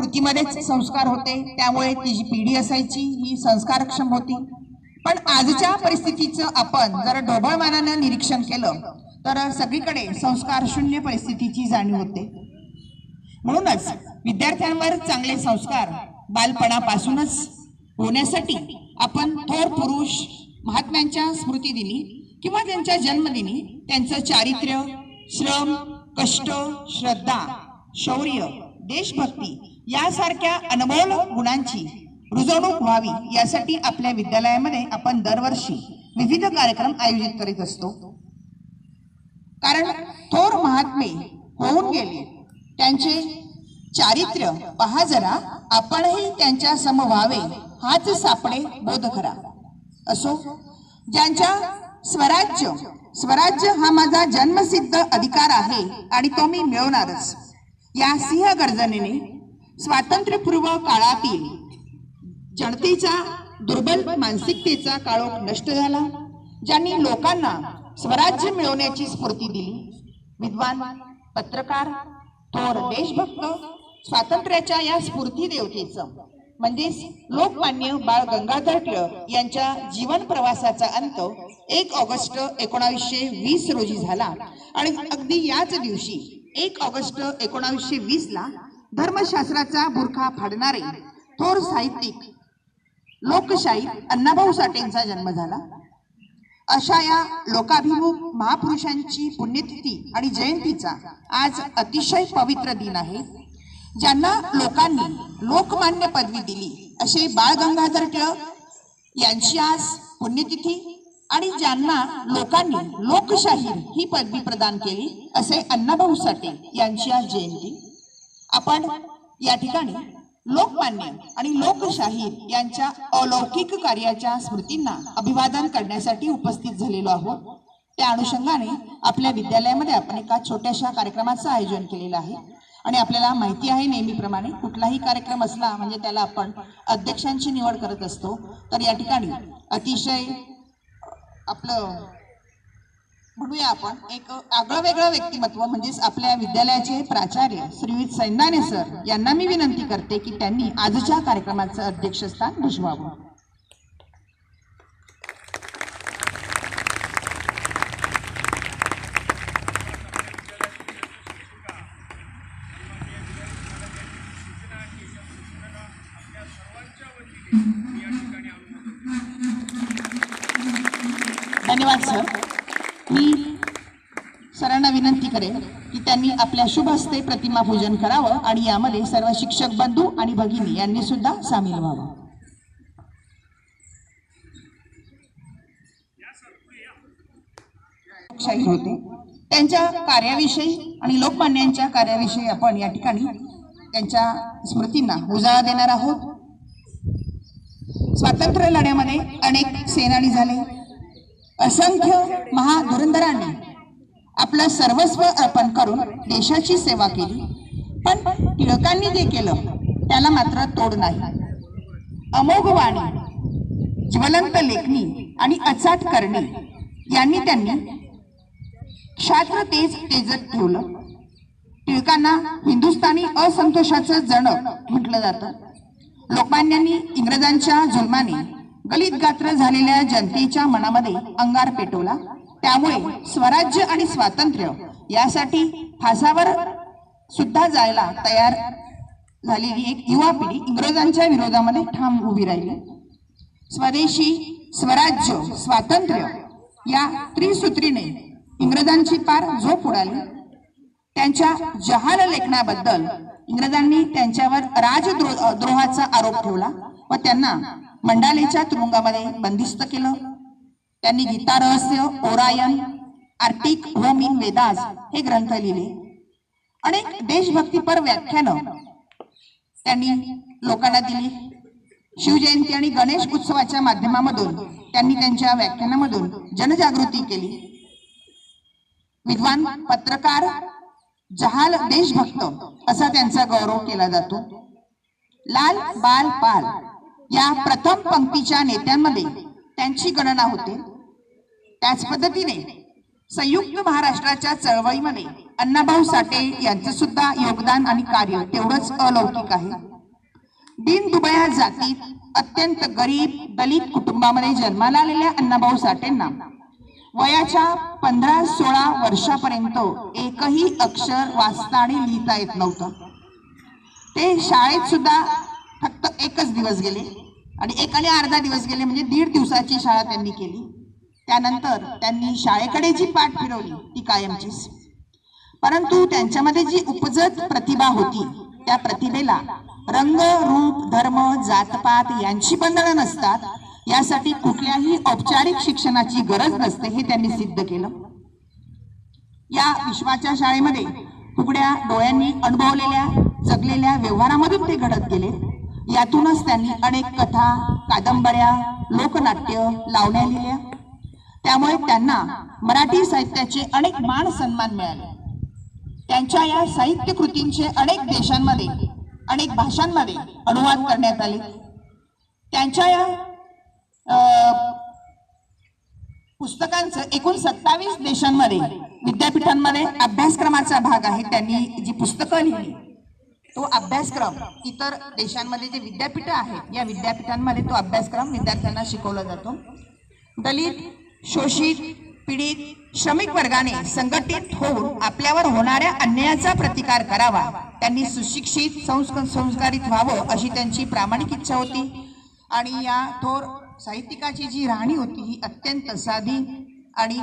कृतीमध्येच संस्कार होते त्यामुळे ती जी पिढी असायची ही संस्कारक्षम होती. पण आजच्या परिस्थितीचं आपण जर ढोबळमानानं निरीक्षण केलं तर सगळीकडे संस्कार शून्य परिस्थितीची जाणीव होते. म्हणूनच विद्यार्थ्यांवर चांगले संस्कार बालपणापासूनच होण्यासाठी आपण थोर पुरुष महात्म्यांच्या स्मृती दिनी किंवा त्यांच्या जन्मदिनी त्यांचं चारित्र्य श्रम कष्ट श्रद्धा शौर्य देशभक्ती यासारख्या अनमोल गुणांची रुजवणूक व्हावी यासाठी आपल्या विद्यालयामध्ये आपण दरवर्षी विविध कार्यक्रम आयोजित करीत असतो. कारण थोर महात्मे होऊन गेले. त्यांचे चारित्र्य पहा जरा आपणही त्यांच्या सम व्हावे हाच सापडे बोध करा असो ज्यांच्या स्वराज्य स्वराज्य हा माझा जन्मसिद्ध अधिकार आहे आणि तो मी मिळवणारच. या सिंह गर्जनेने स्वातंत्र्यपूर्व काळातील जनतेचा दुर्बल मानसिकतेचा काळोख नष्ट झाला ज्यांनी लोकांना स्वराज्य मिळवण्याची स्फूर्ती दिली. विद्वान पत्रकार थोर देशभक्त स्वातंत्र्याच्या या स्फूर्ती देवतेचं म्हणजेच लोकमान्य बाळ गंगाधर टिळक यांच्या जीवन प्रवासाचा अंत एक ऑगस्ट एकोणावीसशे वीस रोजी झाला. आणि अगदी याच दिवशी एक ऑगस्ट एकोणावीसशे वीस ला धर्मशास्त्राचा बुरखा फाडणारे थोर साहित्यिक. लोकशाही अण्णाभाऊ साठेंचा जन्म झाला. अशा या लोकाभिमुख महापुरुषांची पुण्यतिथी आणि जयंतीचा आज अतिशय पवित्र दिन आहे. ज्यांना लोकांनी लोकमान्य पदवी दिली असे बाळ गंगाधर टिळक यांची आज पुण्यतिथी आणि ज्यांना लोकांनी लोकशाहीर ही पदवी प्रदान केली असे अण्णाभाऊ साठे यांची आज जयंती. आपण या ठिकाणी लोकमान्य आणि लोकशाहीर यांच्या अलौकिक कार्याच्या स्मृतींना अभिवादन करण्यासाठी उपस्थित झालेलो आहोत. त्या अनुषंगाने आपल्या विद्यालयामध्ये आपण एका छोट्याशा कार्यक्रमाचं आयोजन केलेलं आहे. आणि आपल्याला माहिती आहे नेहमीप्रमाणे कुठलाही कार्यक्रम असला म्हणजे त्याला आपण अध्यक्षांची निवड करत असतो. तर या ठिकाणी अतिशय आपलं म्हणूया आपण एक आगळं वेगळं व्यक्तिमत्व म्हणजेच आपल्या विद्यालयाचे प्राचार्य श्रीविद सैंदाने सर यांना मी विनंती करते की त्यांनी आजच्या कार्यक्रमाचं अध्यक्षस्थान भुजवावं. धन्यवाद सर. मी सरांना विनंती करेन की त्यांनी आपल्या शुभ हस्ते प्रतिमा पूजन करावं आणि यामध्ये सर्व शिक्षक बंधू आणि भगिनी यांनी सुद्धा सामील व्हावं. लोकशाही होते. त्यांच्या कार्याविषयी आणि लोकमान्यांच्या कार्याविषयी आपण या ठिकाणी त्यांच्या स्मृतींना उजाळा देणार आहोत. स्वातंत्र्य लढ्यामध्ये अनेक सेनानी झाले. असंख्य महाधुरंधरांनी आपलं सर्वस्व अर्पण करून देशाची सेवा केली. पण टिळकांनी जे केलं त्याला मात्र तोड नाही. अमोघ वाणी ज्वलंत लेखणी आणि अचाट करणे यांनी त्यांनी क्षात्र तेज तेजत ठेवलं. टिळकांना हिंदुस्थानी असंतोषाचं जनक म्हटलं जातं. लोकमान्यांनी इंग्रजांच्या जुलमाने गलित गात्र झालेल्या जनतेच्या मनामध्ये अंगार पेटवला. त्यामुळे स्वराज्य आणि स्वातंत्र्य यासाठी फासावर सुद्धा जायला तयार झालेली एक युवा पिढी इंग्रजांच्या विरोधामध्ये ठाम उभी राहिली. स्वदेशी स्वराज्य स्वातंत्र्य या त्रिसूत्रीने इंग्रजांची पार झोप उडाली. त्यांच्या जहाल लेखनाबद्दल इंग्रजांनी त्यांच्यावर राजद्रोह द्रोहाचा आरोप ठेवला व त्यांना मंडालेच्या तुरुंगामध्ये बंदिस्त केलं. त्यांनी Gita Rahasya Orion Arctic home in Vedas हे ग्रंथ लिहिले. अनेक देशभक्तीपर व्याख्यानं त्यांनी लोकांना दिली. शिवजयंती आणि गणेश उत्सवाच्या माध्यमामधून त्यांनी त्यांच्या व्याख्यानामधून जनजागृती केली. विद्वान पत्रकार जहाल देशभक्त असा त्यांचा गौरव केला जातो. लाल बाल पाल या प्रथम पंक्तीच्या नेत्यांमध्ये त्यांची गणना होते. त्याच पद्धतीने संयुक्त महाराष्ट्राच्या चळवळीमध्ये अण्णाभाऊ साठे यांचं सुद्धा योगदान आणि कार्य तेवढंच अलौकिक आहे. दिन दुबया जातीत अत्यंत गरीब दलित कुटुंबामध्ये जन्माला आलेल्या अण्णाभाऊ साठेंना वयाच्या पंधरा सोळा वर्षापर्यंत एकही अक्षर वाचता आणि लिहिता येत नव्हतं. ते शाळेत सुद्धा फक्त एकच दिवस गेले आणि एक आणि अर्धा दिवस गेले म्हणजे दीड दिवसाची शाळा त्यांनी केली. त्यानंतर त्यांनी शाळेकडे जी पाठ फिरवली ती कायमचीच. परंतु त्यांच्यामध्ये जी उपजत प्रतिभा होती त्या प्रतिभेला रंग रूप धर्म जातपात यांची बंधनं नसतात यासाठी कुठल्याही औपचारिक शिक्षणाची गरज नसते हे त्यांनी सिद्ध केलं. या विश्वाच्या शाळेमध्ये फुगड्या डोळ्यांनी अनुभवलेल्या जगलेल्या व्यवहारामधून ते घडत गेले. यातूनच त्यांनी अनेक कथा कादंबऱ्या लोकनाट्य लावण्या लिहिल्या. त्यामुळे त्यांना मराठी साहित्याचे अनेक मान सन्मान मिळाले. त्यांच्या या साहित्य कृतींचे अनेक देशांमध्ये अनेक भाषांमध्ये अनुवाद करण्यात आले. त्यांच्या या पुस्तकांचं एकूण सत्तावीस देशांमध्ये विद्यापीठांमध्ये अभ्यासक्रमाचा भाग आहे त्यांनी जी पुस्तकं लिहिली तो अभ्यासक्रम इतर देशांमध्ये जे विद्यापीठ आहेत या विद्यापीठांमध्ये तो अभ्यासक्रम विद्यार्थ्यांना शिकवला जातो. दलित शोषित पीडित श्रमिक वर्गाने संघटित होऊन आपल्यावर होणाऱ्या अन्यायाचा प्रतिकार करावा त्यांनी सुशिक्षित संस्कारित व्हावं अशी त्यांची प्रामाणिक इच्छा होती. आणि या थोर साहित्यिकाची जी राहणी होती ही अत्यंत साधी आणि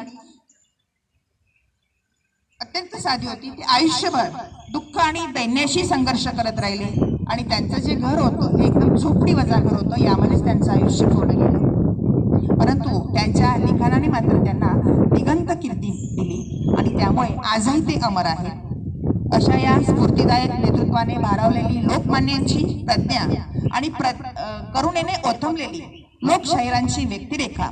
अत्यंत साधी होती. ती आयुष्यभर दुःख आणि दैन्याशी संघर्ष करत राहिले. आणि त्यांचं जे घर होतं ते एकदम झोपडी वजा घर होतं. यामध्येच त्यांचं आयुष्य पूर्ण गेलं. परंतु त्यांच्या लिखाणाने मात्र त्यांना दिगंत कीर्ती दिली. आणि त्यामुळे आजही ते अमर आहेत. अशा या स्फूर्तीदायक नेतृत्वाने भारावलेली लोकमान्यांची प्रज्ञा आणि प्र करुणेने ओथंबलेली लोकशाहिरांची व्यक्तिरेखा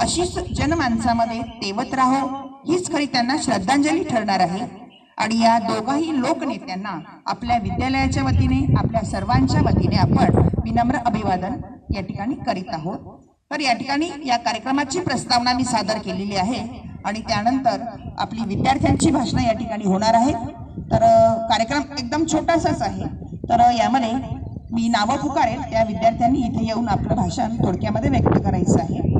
अशीच जनमानसामध्ये तेवत राहो हीच खरी त्यांना श्रद्धांजली ठरणार आहे. आणि या दोघाही लोकनेत्यांना आपल्या विद्यालयाच्या वतीने आपल्या सर्वांच्या वतीने आपण विनम्र अभिवादन या ठिकाणी करीत आहोत. तर या ठिकाणी या कार्यक्रमाची प्रस्तावना मी सादर केलेली आहे. आणि त्यानंतर आपली विद्यार्थ्यांची भाषणं या ठिकाणी होणार आहेत. तर कार्यक्रम एकदम छोटासाच आहे. तर यामध्ये मी नावं पुकारेल. त्या विद्यार्थ्यांनी इथे येऊन आपलं भाषण थोडक्यामध्ये व्यक्त करायचं आहे.